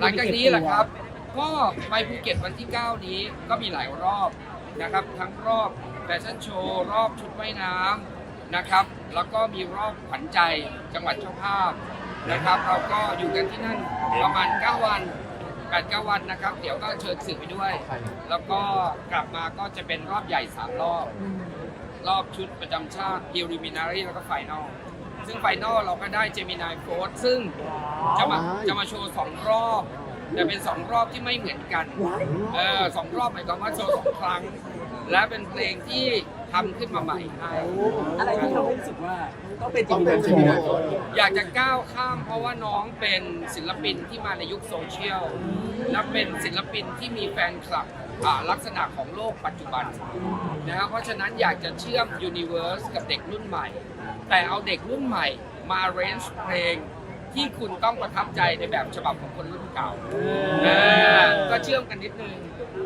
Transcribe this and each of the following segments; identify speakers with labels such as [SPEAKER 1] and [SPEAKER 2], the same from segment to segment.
[SPEAKER 1] หลังจากนี้แหละครับ ก็ไปภูเก็ตวันที่ 9 นี้ก็มีหลายรอบนะครับ ทั้งรอบแฟชั่นโชว์รอบชุดว่ายน้ำนะครับ แล้วก็มีรอบขวัญใจจังหวัดเจ้าภาพนะครับ เราก็อยู่กันที่นั่นประมาณ 9 วัน8 9วันนะครับ เดี๋ยวก็เชิญสื่อไปด้วย แล้วก็กลับมาก็จะเป็นรอบใหญ่ 3 รอบ รอบชุดประจำชาติ preliminary แล้วก็ final ซึ่ง final เราก็ได้ Gemini f o r ซึ่งจะมาจะมาโชว์2รอบ แต่เป็น2รอบที่ไม่เหมือนกันเออสองรอบหมายความว่าโชว์สองครั้ง และเป็นเพลงที่ทำขึ้นมาใหม่ให้
[SPEAKER 2] อะไรที่เรารู้สึกว่าต้องเป็นจ
[SPEAKER 3] ต้
[SPEAKER 2] ริ
[SPEAKER 3] อง
[SPEAKER 2] ง
[SPEAKER 3] เป็น
[SPEAKER 2] ๆ
[SPEAKER 3] เจมินาโฟ
[SPEAKER 1] อยากจะก้าวข้ามเพราะว่าน้องเป็นศิลปินที่มาในยุคโซเชียลและเป็นศิลปินที่มีแฟนคลับอ่าลักษณะของโลกปัจจุบันนะครับเพราะฉะนั้นอยากจะเชื่อมยูนิเว r ร์สกับเด็กรุ่นใหม่ แต่เอาเด็กรุ่นใหม่มาเรนจ์เพลงที่คุณต้องประทับใจในแบบฉบับของคนรุ่นเก่าเออก็เชื่อมกันนิดนึง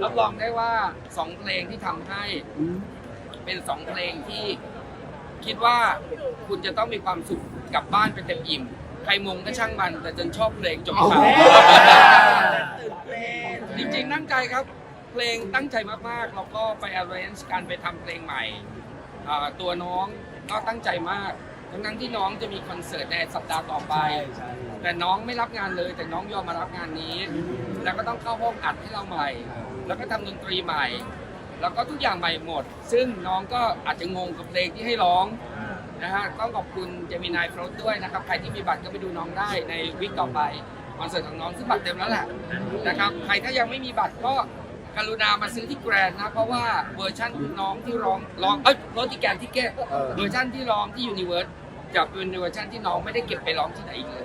[SPEAKER 1] รับรองได้ว่าสองเพลงที่ทำให้เป็นสองเพลงที่ คิดว่าคุณจะต้องมีความสุขกลับบ้านเป็นเต็มอิ่ม ใครมงก็ช่างมัน แต่จนชอบเพลงจบข่าวจริงๆตั้งใจครับ เพลงตั้งใจมากๆ เราก็ไป arrange การไปทำเพลงใหม่อ่าตัวน้องก็ตั้งใจมาก ทั้งๆที่น้องจะมีคอนเสิร์ตในสัปดาห์ต่อไป แต่น้องไม่รับงานเลย แต่น้องยอมมารับงานนี้ แล้วก็ต้องเข้าห้องอัดให้เราใหม่ แล้วก็ทำดนตรีใหม่ แล้วก็ทุกอย่างใหม่หมด ซึ่งน้องก็อาจจะงงกับเพลงที่ให้ร้องนะฮะต้องขอบคุณเจมินายฟลอตด้วยนะครับ ใครที่มีบัตรก็ไปดูน้องได้ในวิกต่อไปคอนเสิร์ตของน้องซึ่งบัตรเต็มแล้วแหละนะครับ ใครถ้ายังไม่มีบัตรก็กรุณามาซื้อที่แกรนด์นะเพราะว่าเวอร์ชั่นน้องที่ร้องร้องเอ้ยร้องที่แกรนด์ที่เก้เวอร์ชั่นที่ร้องที่ยูนิเวิร์สจะเป็นเวอร์ชันที่น้องไม่ได้เก็บไปร้องที่ไหนอีกเลย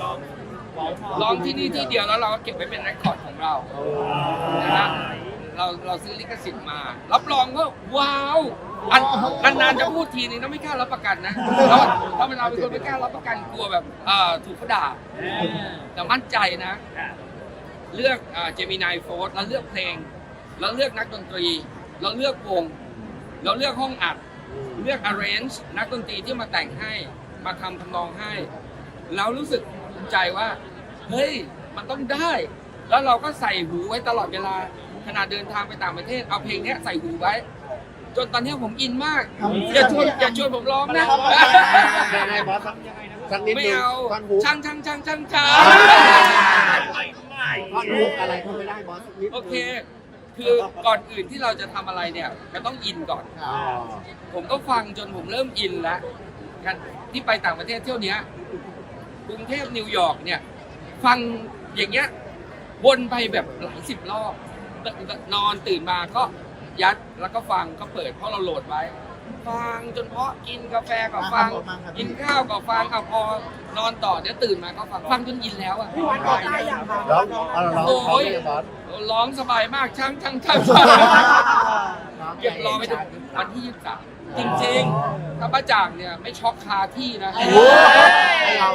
[SPEAKER 1] ร้อ งที่นี่ที่เดียวแล้วเราก็เก็บไว้เป็นเรคคอร์ดของเรานะฮะเราเราซื้อลิขสิทธิ์มา รับรองว่าว้าวอันนานๆจะพูดทีนึงต้องไม่กล้ารับประกันนะเราธรรมดาเป็นคนไม่กล้ารับประกันกลัวแบบเอ่อถูกเขาด่าแต่มั่นใจนะ เลือกเจมินายโฟร์เราเลือกเพลงเราเลือกนักดนตรีเราเลือกวงเราเลือกห้องอัด เลือก arrange นักดนตรีที่มาแต่งให้มาทำทำนองให้เรารู้สึก มิใจว่า เฮ้ย มันต้องได้ แล้วเราก็ใส่หูไว้ตลอดเวลา ขณะเดินทางไปต่างประเทศ เอาเพลงเนี้ยใส่หูไว้ จนตอนเนี้ยผมอินมาก อย่าชวนอย่าชวนผมร้องนะ
[SPEAKER 3] ยังไงบอสสักนิด
[SPEAKER 1] ไม่
[SPEAKER 3] นึง
[SPEAKER 1] เอา
[SPEAKER 3] ท่อนฮุก
[SPEAKER 1] ช่างช่างช่างช่างช่าง
[SPEAKER 3] ท่อนฮุกอะไรก็ไม่ได้บอสสักนิดนึง
[SPEAKER 1] โอเค คือก่อนอื่นที่เราจะทำอะไรเนี่ยก็ต้องอินก่อน
[SPEAKER 3] อ๋อ
[SPEAKER 1] ผมก็ฟังจนผมเริ่มอินแล้วกันที่ไปต่างประเทศเที่ยวเนี้ย กรุงเทพนิวยอร์กเนี่ย ฟังอย่างเงี้ยวนไปแบบหลายสิบรอบนอนตื่นมาก็ยัดแล้วก็ฟังก็เปิดเพราะเราโหลดไว้ ฟังจนเพราะกินกาแฟก็ฟัง กินข้าวก็ฟังเอาพอนอนต่อเดี๋ยวตื่นมาก็ฟังฟังจนอินแล้วอะ
[SPEAKER 3] ร้องเอาเราร้อง
[SPEAKER 1] โอ้ย
[SPEAKER 3] บอส
[SPEAKER 1] ร้องสบายมากช่างช่างช่างเก็บรอไปถึงวันที่ยี่สิบสามจริงๆถ้าป้าจ่างเนี่ยไม่ช็อกคาที่นะ
[SPEAKER 3] ให้เรา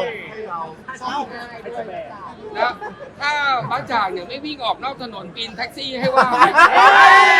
[SPEAKER 3] ให้เรา
[SPEAKER 1] นะถ้าป้าจ่างเนี่ยไม่วิ่งออกนอกถนนปีนแท็กซี่ให้ว่า